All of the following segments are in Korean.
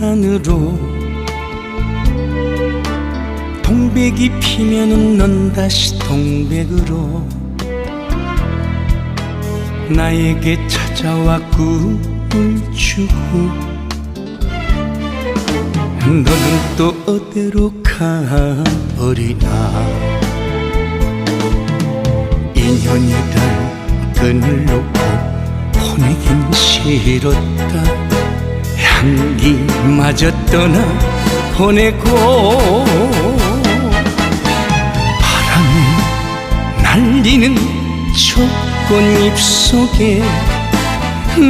안으로. 동백이 피면은 넌 다시 동백으로. 나에게 찾아와 꿈을 주고. 너는 또 어디로 가버리나. 인연이란 싫었다. 향기마저 떠나 보내고 바람이 날리는 젖꽃잎 속에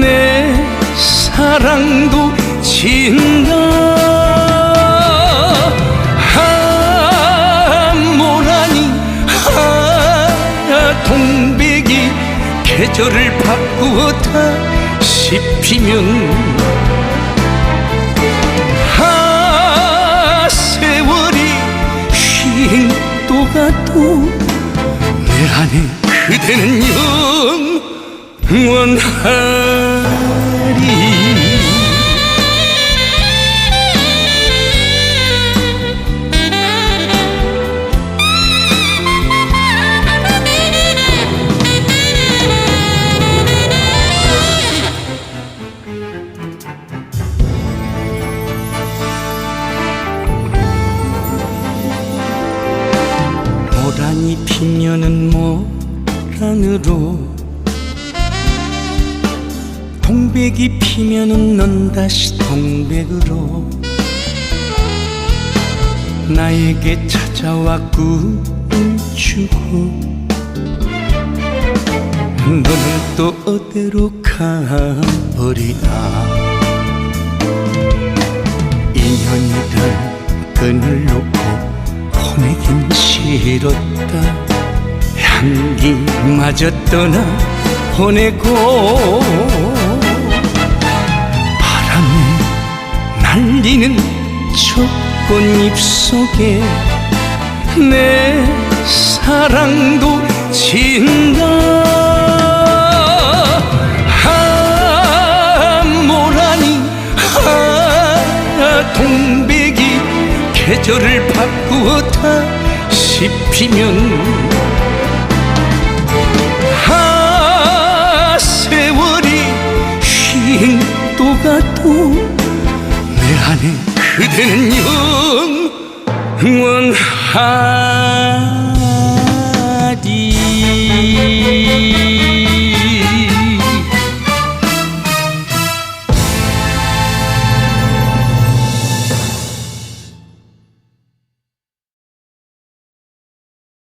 내 사랑도 진다. 아 모라니 아 동백이 계절을 바꾸어 다 시 피면 아 세월이 휘행 또 가도 내 안에 그대는 영원하 피면은 모란으로 동백이 피면은 넌 다시 동백으로 나에게 찾아와 꿈을 주고 너는 또 어디로 가버리나? 놓고 보내긴 싫었다 향기마저 떠나 보내고 바람이 날리는 젖꽃잎 속에 내 사랑도 진다. 아 모라니 아 동백이 계절을 바꾸어 다 시 피면 아 세월이 휘행 또 가도 내 안에 그대는 영원하리